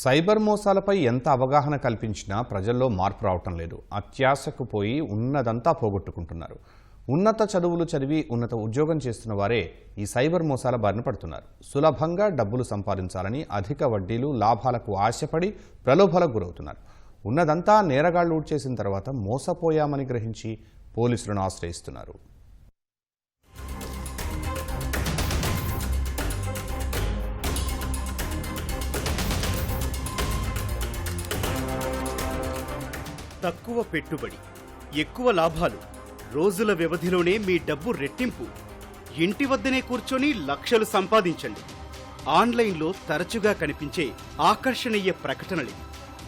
Cyber మోసాలపై ఎంత అవగాహన కల్పించినా ప్రజల్లో మార్పు రావటం లేదు. అత్యాశకు పోయి ఉన్నదంతా పోగొట్టుకుంటున్నారు. ఉన్నత చదువులు చదివి ఉన్నత ఉద్యోగం చేస్తున్న వారే ఈ సైబర్ మోసాల బారిన పడుతున్నారు. సులభంగా డబ్బులు సంపాదించాలని అధిక వడ్డీలు లాభాలకు ఆశపడి ప్రలోభాలకు గురవుతున్నారు. ఉన్నదంతా నేరగాళ్ళు ఊడ్చేసిన తర్వాత మోసపోయామని గ్రహించి పోలీసులను ఆశ్రయిస్తున్నారు. తక్కువ పెట్టుబడి ఎక్కువ లాభాలు. రోజుల వ్యవధిలోనే మీ డబ్బు రెట్టింపు. ఇంటి వద్దనే కూర్చొని లక్షలు సంపాదించండి. ఆన్లైన్లో తరచుగా కనిపించే ఆకర్షణీయ ప్రకటనలు.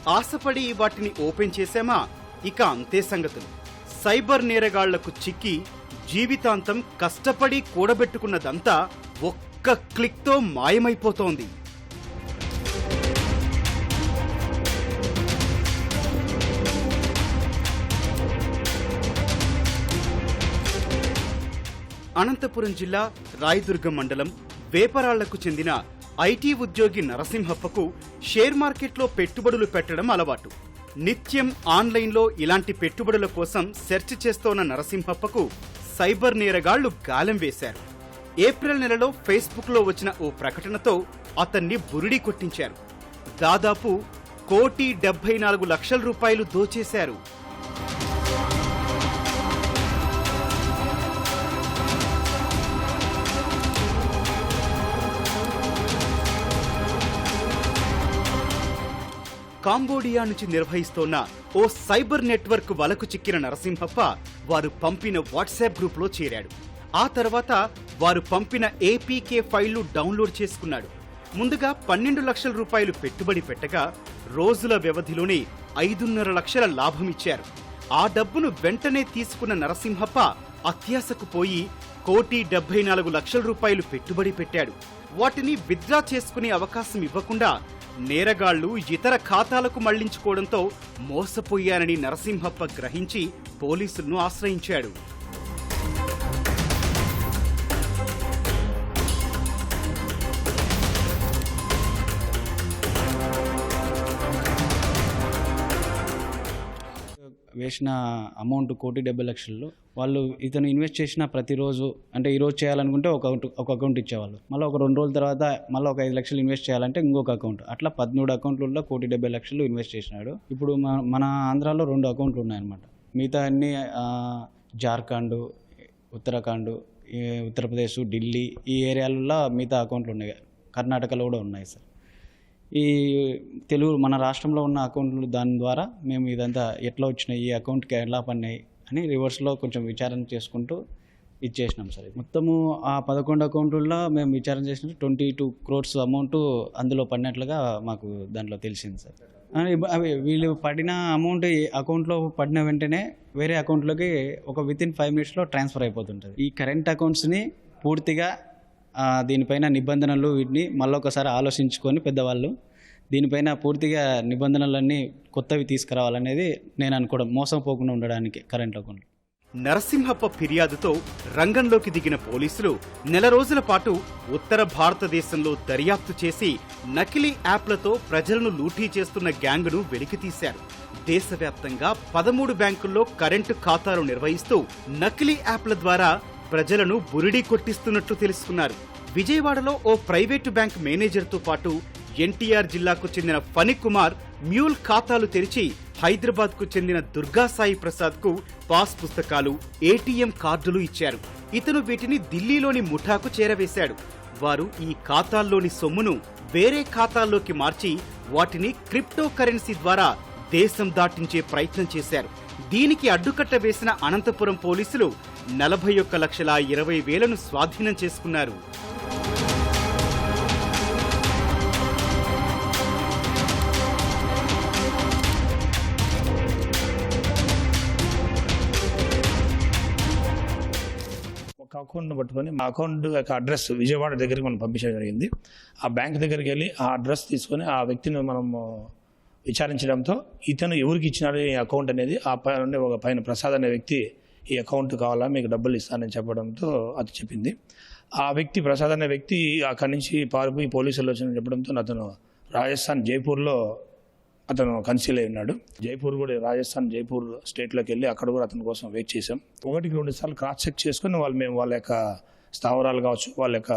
ఆశపడి వాటిని ఓపెన్ చేశామా? ఇక అంతే సంగతులు. సైబర్ నేరగాళ్ళకు చిక్కి జీవితాంతం కష్టపడి కూడబెట్టుకున్నదంతా ఒక్క క్లిక్తో మాయమైపోతోంది. అనంతపురం జిల్లా రాయదుర్గం మండలం వేపరాళ్ళకు చెందిన ఐటీ ఉద్యోగి నరసింహప్పకు షేర్ మార్కెట్లో పెట్టుబడులు పెట్టడం అలవాటు. నిత్యం ఆన్లైన్లో ఇలాంటి పెట్టుబడుల కోసం సెర్చ్ చేస్తోన్న నరసింహప్పకు సైబర్ నేరగాళ్ళు గాలం వేశారు. ఏప్రిల్ నెలలో ఫేస్బుక్లో వచ్చిన ఓ ప్రకటనతో అతన్ని బురిడి కొట్టించారు. దాదాపు కోటి డెబ్బై నాలుగు లక్షల రూపాయలు దోచేశారు కాంబోడియా నుంచి నిర్వహిస్తోన్న ఓ సైబర్ నెట్వర్క్ వలకు చిక్కిన నరసింహప్ప వారు పంపిన వాట్సాప్ గ్రూప్లో చేరాడు. ఆ తర్వాత వారు పంపిన ఏపీకే ఫైళ్ళు డౌన్లోడ్ చేసుకున్నాడు. ముందుగా పన్నెండు లక్షల రూపాయలు పెట్టుబడి పెట్టగా రోజుల వ్యవధిలోనే ఐదున్నర లక్షల లాభం ఇచ్చారు. ఆ డబ్బును వెంటనే తీసుకున్న నరసింహప్ప అత్యాశకు పోయి కోటి డెబ్బై నాలుగు లక్షల రూపాయలు పెట్టుబడి పెట్టాడు. వాటిని విత్డ్రా చేసుకునే అవకాశం ఇవ్వకుండా నేరగాళ్ళు ఇతర ఖాతాలకు మళ్ళించుకోవడంతో మోసపోయారని నరసింహప్ప గ్రహించి పోలీసులను ఆశ్రయించాడు. వేసిన అమౌంట్ కోటి డెబ్బై లక్షల్లో వాళ్ళు ఇతను ఇన్వెస్ట్ చేసిన ప్రతిరోజు అంటే ఈరోజు చేయాలనుకుంటే ఒక అకౌంట్ ఒక అకౌంట్ ఇచ్చేవాళ్ళు. మళ్ళీ ఒక రెండు రోజుల తర్వాత మళ్ళీ ఒక ఐదు లక్షలు ఇన్వెస్ట్ చేయాలంటే ఇంకొక అకౌంట్. అట్లా పదమూడు అకౌంట్లలో కోటి డెబ్బై లక్షలు ఇన్వెస్ట్ చేసినాడు. ఇప్పుడు మన మన ఆంధ్రాలో రెండు అకౌంట్లు ఉన్నాయన్నమాట. మిగతా అన్ని జార్ఖండ్ ఉత్తరాఖండ్ ఉత్తరప్రదేశ్ ఢిల్లీ ఈ ఏరియాలలో మిగతా అకౌంట్లు ఉన్నాయి. కర్ణాటకలో కూడా ఉన్నాయి సార్. ఈ తెలుగు మన రాష్ట్రంలో ఉన్న అకౌంట్లు దాని ద్వారా మేము ఇదంతా ఎట్లా వచ్చినాయి ఈ అకౌంట్కి ఎలా పడినాయి అని రివర్స్లో కొంచెం విచారణ చేసుకుంటూ ఇచ్చేసినాం సార్ మొత్తము ఆ పదకొండు అకౌంట్లలో మేము విచారణ చేసిన ట్వంటీ టూ క్రోర్స్ అమౌంట్ అందులో పడినట్లుగా మాకు దాంట్లో తెలిసింది సార్. అవి వీళ్ళు పడిన అమౌంట్ ఈ అకౌంట్లో పడిన వెంటనే వేరే అకౌంట్లోకి ఒక విత్ ఇన్ ఫైవ్ మినిట్స్లో ట్రాన్స్ఫర్ అయిపోతుంటుంది. ఈ కరెంట్ అకౌంట్స్ని పూర్తిగా దీనిపైన నిబంధనలు వీటిని మళ్ళొకసారి ఆలోచించుకొని పెద్దవాళ్ళు దీనిపైన పూర్తిగా నిబంధనలన్నీ కొత్తవి తీసుకురావాలనేది నేను అనుకోవడం మోసం పోకుండా ఉండడానికి కరెంట్ అకౌంట్ నరసింహప్ప ఫిర్యాదుతో రంగంలోకి దిగిన పోలీసులు నెల రోజుల పాటు ఉత్తర భారతదేశంలో దర్యాప్తు చేసి నకిలీ యాప్లతో ప్రజలను లూటీ చేస్తున్న గ్యాంగ్ను వెలికితీశారు దేశవ్యాప్తంగా పదమూడు బ్యాంకుల్లో కరెంటు ఖాతాలు నిర్వహిస్తూ నకిలీ యాప్ల ద్వారా ప్రజలను బురిడి కొట్టిస్తున్నట్లు తెలుసుకున్నారు. విజయవాడలో ఓ ప్రైవేటు బ్యాంక్ మేనేజర్తో పాటు ఎన్టీఆర్ జిల్లాకు చెందిన ఫణి కుమార్ మ్యూల్ ఖాతాలు తెరిచి హైదరాబాద్కు చెందిన దుర్గాసాయి ప్రసాద్కు పాస్ పుస్తకాలు ఏటీఎం కార్డులు ఇచ్చారు. ఇతను వీటిని ఢిల్లీలోని ముఠాకు చేరవేశాడు. వారు ఈ ఖాతాల్లోని సొమ్మును వేరే ఖాతాల్లోకి మార్చి వాటిని క్రిప్టో కరెన్సీ ద్వారా దేశం దాటించే ప్రయత్నం చేశారు. దీనికి అడ్డుకట్ట వేసిన అనంతపురం పోలీసులు నలభై ఒక్క లక్షల ఇరవై వేలను స్వాధీనం చేసుకున్నారు. ఒక అకౌంట్ను పట్టుకొని మా అకౌంట్ యొక్క అడ్రస్ విజయవాడ దగ్గరికి మనం పంపించడం జరిగింది. ఆ బ్యాంక్ దగ్గరికి వెళ్ళి ఆ అడ్రస్ తీసుకొని ఆ వ్యక్తిని మనం విచారించడంతో ఇతను ఎవరికి ఇచ్చినాడు ఈ అకౌంట్ అనేది ఆ పైన ఒక పైన ప్రసాద్ అనే వ్యక్తి ఈ అకౌంట్ కావాలా మీకు డబ్బులు ఇస్తానని చెప్పడంతో అది చెప్పింది. ఆ వ్యక్తి ప్రసాద్ అనే వ్యక్తి అక్కడి నుంచి పారిపోయి పోలీసులు వచ్చిన చెప్పడంతో అతను రాజస్థాన్ జైపూర్లో అతను కన్సీల్ అయి ఉన్నాడు. జైపూర్ కూడా రాజస్థాన్ జైపూర్ స్టేట్లోకి వెళ్ళి అక్కడ కూడా అతని కోసం వెయిట్ చేసాం ఒకటికి రెండు సార్లు క్రాస్ చెక్ చేసుకుని వాళ్ళు మేము వాళ్ళ యొక్క స్థావరాలు కావచ్చు వాళ్ళ యొక్క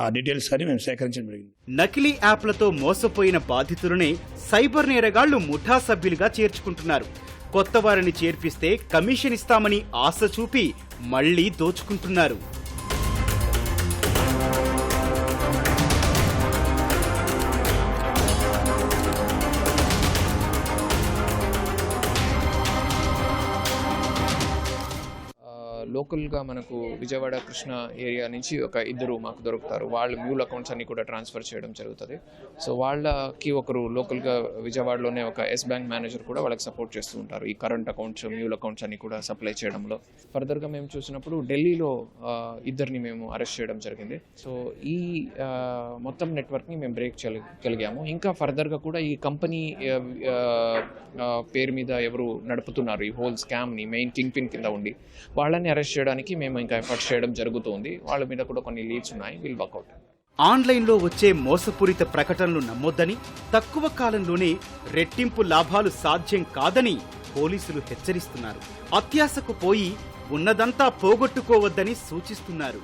ఆ డీటెయిల్స్ అని మేము సేకరించడం జరిగింది. నకిలీ యాప్లతో మోసపోయిన బాధితులనే సైబర్ నేరగాళ్ళు ముఠా సభ్యులుగా చేర్చుకుంటున్నారు. కొత్త వారిని చేర్పిస్తే కమిషన్ ఇస్తామని ఆశ చూపి మళ్ళీ దోచుకుంటున్నారు. లోకల్గా మనకు విజయవాడ కృష్ణ ఏరియా నుంచి ఒక ఇద్దరు మాకు దొరుకుతారు. వాళ్ళ మ్యూల్ అకౌంట్స్ అన్ని కూడా ట్రాన్స్ఫర్ చేయడం జరుగుతుంది. సో వాళ్ళకి ఒకరు లోకల్గా విజయవాడలోనే ఒక ఎస్ బ్యాంక్ మేనేజర్ కూడా వాళ్ళకి సపోర్ట్ చేస్తూ ఉంటారు. ఈ కరెంట్ అకౌంట్స్ మ్యూల్ అకౌంట్స్ అన్ని కూడా సప్లై చేయడంలో. ఫర్దర్గా మేము చూసినప్పుడు ఢిల్లీలో ఇద్దరిని మేము అరెస్ట్ చేయడం జరిగింది. సో ఈ మొత్తం నెట్వర్క్ని మేము బ్రేక్ చేయగలిగాము ఇంకా ఫర్దర్గా కూడా ఈ కంపెనీ పేరు మీద ఎవరు నడుపుతున్నారు ఈ హోల్ స్కామ్ని మెయిన్ కింగ్ పిన్ కింద ఉండి వాళ్ళని అరెస్ట్ చేయడానికి మేము ఇంకా ఎఫర్ట్స్ చేయడం జరుగుతుంది. వాళ్ళ మీద కూడా కొన్ని లీడ్స్ ఉన్నాయి. విల్ వర్కౌట్ ఆన్లైన్లో వచ్చే మోసపూరిత ప్రకటనలు నమ్మొద్దని తక్కువ కాలంలోనే రెట్టింపు లాభాలు సాధ్యం కాదని పోలీసులు హెచ్చరిస్తున్నారు. అత్యాశకు పోయి ఉన్నదంతా పోగొట్టుకోవద్దని సూచిస్తున్నారు.